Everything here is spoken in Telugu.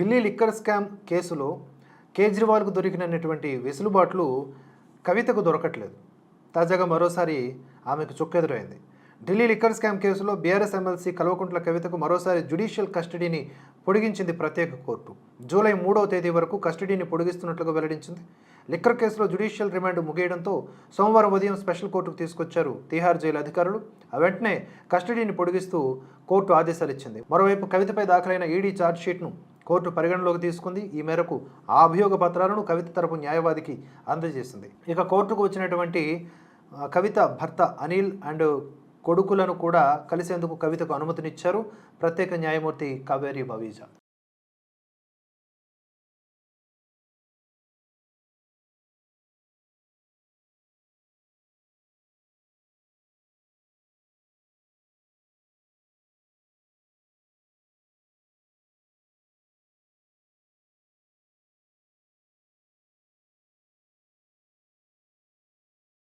ఢిల్లీ లిక్కర్ స్కామ్ కేసులో కేజ్రీవాల్కు దొరికినటువంటి వెసులుబాట్లు కవితకు దొరకట్లేదు. తాజాగా మరోసారి ఆమెకు చుక్కెదురైంది. ఢిల్లీ లిక్కర్ స్కామ్ కేసులో బీఆర్ఎస్ ఎమ్మెల్సీ కల్వకుంట్ల కవితకు మరోసారి జ్యుడిషియల్ కస్టడీని పొడిగించింది ప్రత్యేక కోర్టు. జూలై మూడవ తేదీ వరకు కస్టడీని పొడిగిస్తున్నట్లుగా వెల్లడించింది. లిక్కర్ కేసులో జ్యుడిషియల్ రిమాండ్ ముగియడంతో సోమవారం ఉదయం స్పెషల్ కోర్టుకు తీసుకొచ్చారు తీహార్ జైలు అధికారులు. వెంటనే కస్టడీని పొడిగిస్తూ కోర్టు ఆదేశాలు ఇచ్చింది. మరోవైపు కవితపై దాఖలైన ఈడీ ఛార్జ్షీట్ను కోర్టు పరిగణలోకి తీసుకుంది. ఈ మేరకు ఆ అభియోగ పత్రాలను కవిత తరపు న్యాయవాదికి అందజేసింది. ఇక కోర్టుకు వచ్చినటువంటి కవిత భర్త అనిల్ అండ్ కొడుకులను కూడా కలిసేందుకు కవితకు అనుమతినిచ్చారు. ప్రత్యేక న్యాయమూర్తి కావేరి బవీజా